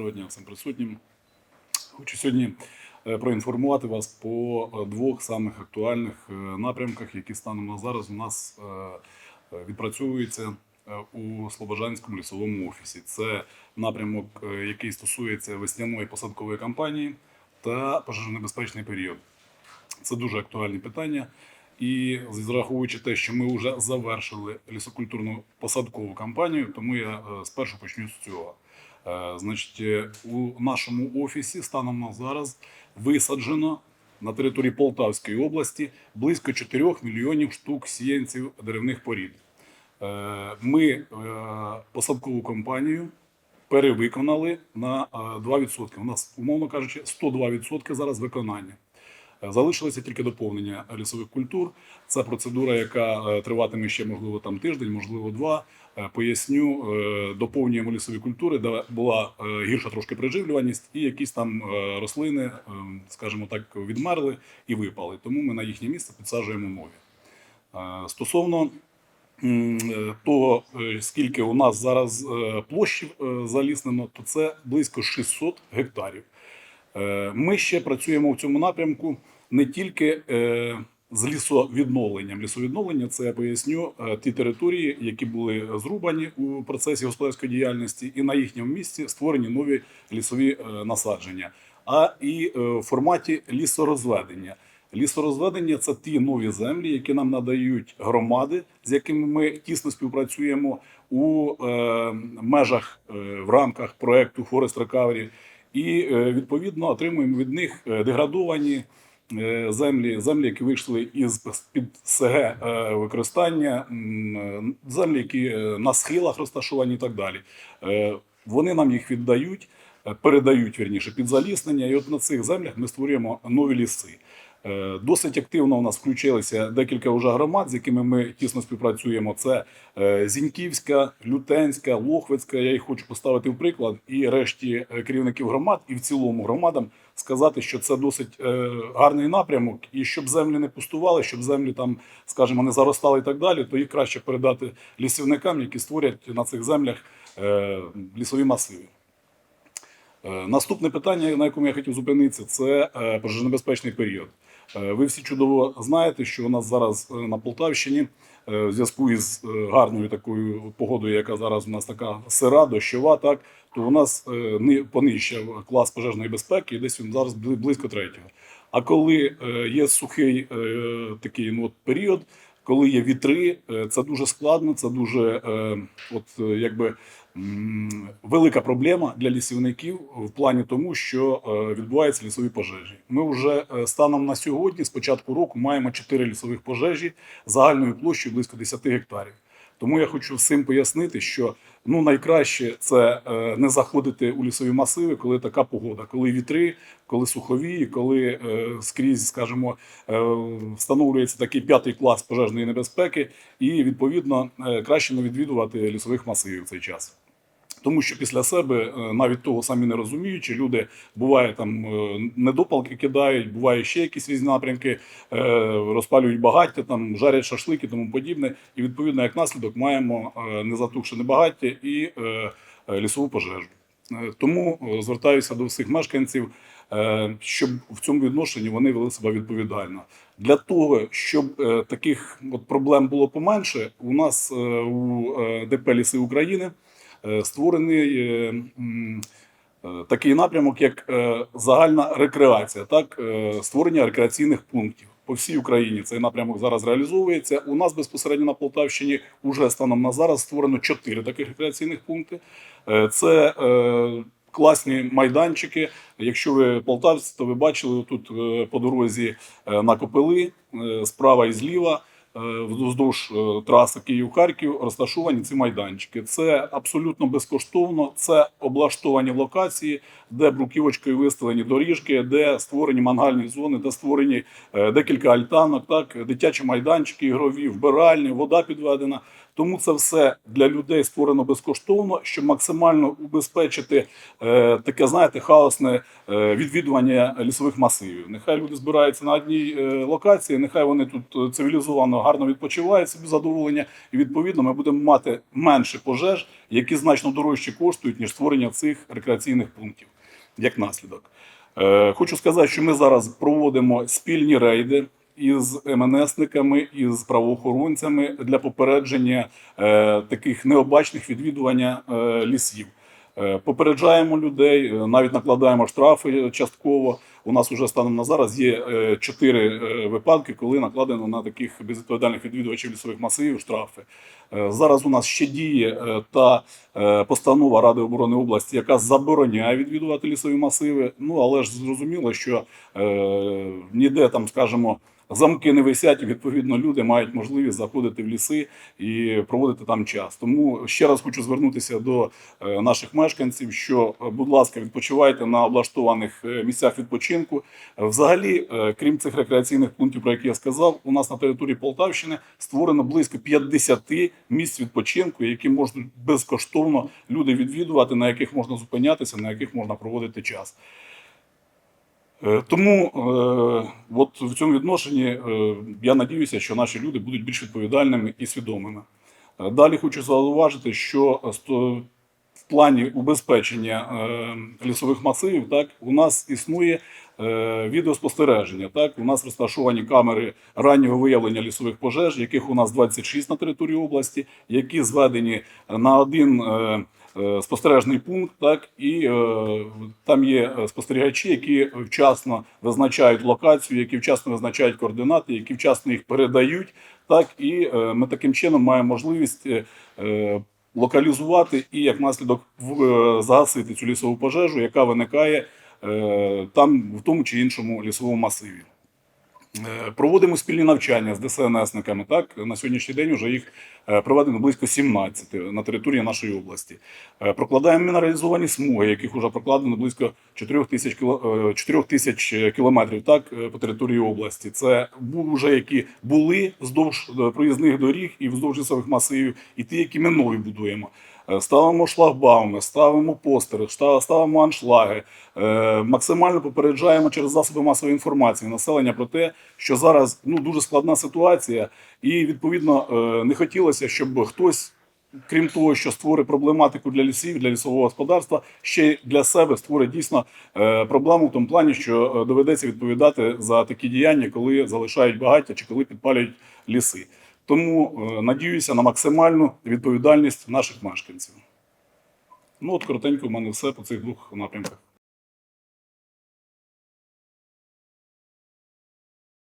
Доброго дня всім присутнім. Хочу сьогодні е, проінформувати вас по е, двох самих актуальних е, напрямках, які станом на зараз у нас відпрацьовуються у Слобожанському лісовому офісі. Це напрямок, який стосується весняної посадкової кампанії та пожежонебезпечний період. Це дуже актуальні питання. І зраховуючи те, що ми вже завершили лісокультурну посадкову кампанію, тому я спершу почну з цього. Е, Значить, е, у нашому офісі станом на зараз висаджено на території Полтавської області близько 4 мільйонів штук сіянців деревних порід. Е, Ми посадкову компанію перевиконали на е, 2%. У нас, умовно кажучи, 102% зараз виконання. Залишилося тільки доповнення лісових культур. Це процедура, яка е, триватиме ще, можливо, там тиждень, можливо, два. Е, Поясню, е, доповнюємо лісові культури, де була гірша трошки приживлюваність, і якісь там рослини, скажімо так, відмерли і випали. Тому ми на їхнє місце підсаджуємо нові. Стосовно того, скільки у нас зараз площі е, заліснено, то це близько 600 гектарів. Ми ще працюємо в цьому напрямку не тільки е, з лісовідновленням. Лісовідновлення це я поясню е, ті території, які були зрубані у процесі господарської діяльності, і на їхньому місці створені нові лісові е, насадження, а і в форматі лісорозведення. Лісорозведення це ті нові землі, які нам надають громади, з якими ми тісно співпрацюємо у е, межах е, в рамках проекту Forest Recovery, і е, відповідно отримуємо від них деградовані землі, землі, які вийшли із під СГ е, використання, е, землі, які е, на схилах розташовані і так далі. Е, Вони нам їх віддають, е, передають верніше під заліснення, і от на цих землях ми створюємо нові ліси. Е, Досить активно у нас включилися декілька вже громад, з якими ми тісно співпрацюємо. Це е, Зіньківська, Лютенська, Лохвицька. Я їх хочу поставити в приклад і решті е, керівників громад, і в цілому громадам сказати, що це досить гарний напрямок, і щоб землі не пустували, щоб землі там, скажімо, не заростали і так далі, то їх краще передати лісівникам, які створять на цих землях лісові масиви. Е, Наступне питання, на якому я хотів зупинитися, це е, пожежонебезпечний період. Е, Ви всі чудово знаєте, що у нас зараз на Полтавщині в зв'язку із гарною такою погодою, яка зараз у нас така сира, дощова, так то у нас е, ни- понижчав клас пожежної безпеки, і десь він зараз близько третього. А коли є сухий такий ну, от період, коли є вітри, е, це дуже складно, це дуже е, от, е, якби, велика проблема для лісівників в плані тому, що відбуваються лісові пожежі. Ми вже станом на сьогодні, з початку року, маємо 4 лісових пожежі загальною площею близько 10 гектарів. Тому я хочу всім пояснити, що ну найкраще це е, не заходити у лісові масиви, коли така погода, коли вітри, коли сухові, коли е, скрізь, скажімо, е, встановлюється такий п'ятий клас пожежної небезпеки, і відповідно краще не відвідувати лісових масивів в цей час. Тому що після себе, е, навіть того самі не розуміючи, люди буває там е, недопалки кидають, буває ще якісь різні напрямки, е, розпалюють багаття, там жарять шашлики, тому подібне. І відповідно, як наслідок, маємо незатухшене багаття і лісову пожежу. Тому звертаюся до всіх мешканців, щоб в цьому відношенні вони вели себе відповідально. Для того, щоб таких от проблем було поменше, у нас у ДП Ліси України створений е, е, такий напрямок, як е, загальна рекреація, так е, створення рекреаційних пунктів. По всій Україні цей напрямок зараз реалізовується. У нас безпосередньо на Полтавщині уже станом на зараз створено чотири таких рекреаційних пункти. Е, Це е, класні майданчики. Якщо ви полтавці, то ви бачили тут е, по дорозі е, на Копили е, справа і зліва. Е, Вздовж е, траси Київ-Харків розташовані ці майданчики. Це абсолютно безкоштовно. Це облаштовані локації, де бруківочкою виставлені доріжки, де створені мангальні зони, де створені е, декілька альтанок, так дитячі майданчики, ігрові, вбиральні, вода підведена. Тому це все для людей створено безкоштовно, щоб максимально убезпечити е, таке, знаєте, хаосне е, відвідування лісових масивів. Нехай люди збираються на одній е, локації, нехай вони тут цивілізовано гарно відпочивають собі задоволення, і відповідно ми будемо мати менше пожеж, які значно дорожче коштують ніж створення цих рекреаційних пунктів як наслідок. Е, Хочу сказати, що ми зараз проводимо спільні рейди із МНСниками, із правоохоронцями для попередження е, таких необачних відвідування е, лісів. Е, Попереджаємо людей, е, навіть накладаємо штрафи частково. У нас вже станом на зараз є е, чотири випадки, коли накладено на таких безвідповідальних відвідувачів лісових масивів штрафи. Зараз у нас ще діє та постанова Ради оборони області, яка забороняє відвідувати лісові масиви. Ну але ж зрозуміло, що ніде там, скажімо, замки не висять, і відповідно люди мають можливість заходити в ліси і проводити там час. Тому ще раз хочу звернутися до е, наших мешканців, що, е, будь ласка, відпочивайте на облаштованих е, місцях відпочинку. Взагалі, крім цих рекреаційних пунктів, про які я сказав, у нас на території Полтавщини створено близько 50 місць відпочинку, які можуть безкоштовно люди відвідувати, на яких можна зупинятися, на яких можна проводити час. Е, Тому е, от в цьому відношенні е, я надіюся, що наші люди будуть більш відповідальними і свідомими. Далі хочу зауважити, що в плані убезпечення лісових масивів так, у нас існує відеоспостереження. Так, у нас розташовані камери раннього виявлення лісових пожеж, яких у нас 26 на території області, які зведені на один. е, е, Спостережний пункт, так і е, там є е, спостерігачі, які вчасно визначають локацію, які вчасно визначають координати, які вчасно їх передають. Так і е, ми таким чином маємо можливість е, е, локалізувати і як наслідок е, загасити цю лісову пожежу, яка виникає е, там в тому чи іншому лісовому масиві. Е, Проводимо спільні навчання з ДСНСниками. Так на сьогоднішній день вже їх е, проведено близько 17 на території нашої області. Е, Прокладаємо мінералізовані смуги, яких вже прокладено близько 4 тисяч кіло- е, 4 тисяч кілометрів. Так е, по території області. Це вже які були вздовж е, проїзних доріг і вздовж лісових масивів, і ті, які ми нові будуємо. Е, Ставимо шлагбауми, ставимо постери, ставимо аншлаги, е, максимально попереджаємо через засоби масової інформації населення про те, що зараз ну дуже складна ситуація, і відповідно е, не хотілося, щоб хтось. Крім того, що створить проблематику для лісів, для лісового господарства, ще й для себе створить дійсно проблему в тому плані, що доведеться відповідати за такі діяння, коли залишають багаття чи коли підпалюють ліси. Тому е, надіюся на максимальну відповідальність наших мешканців. Ну от коротенько в мене все по цих двох напрямках.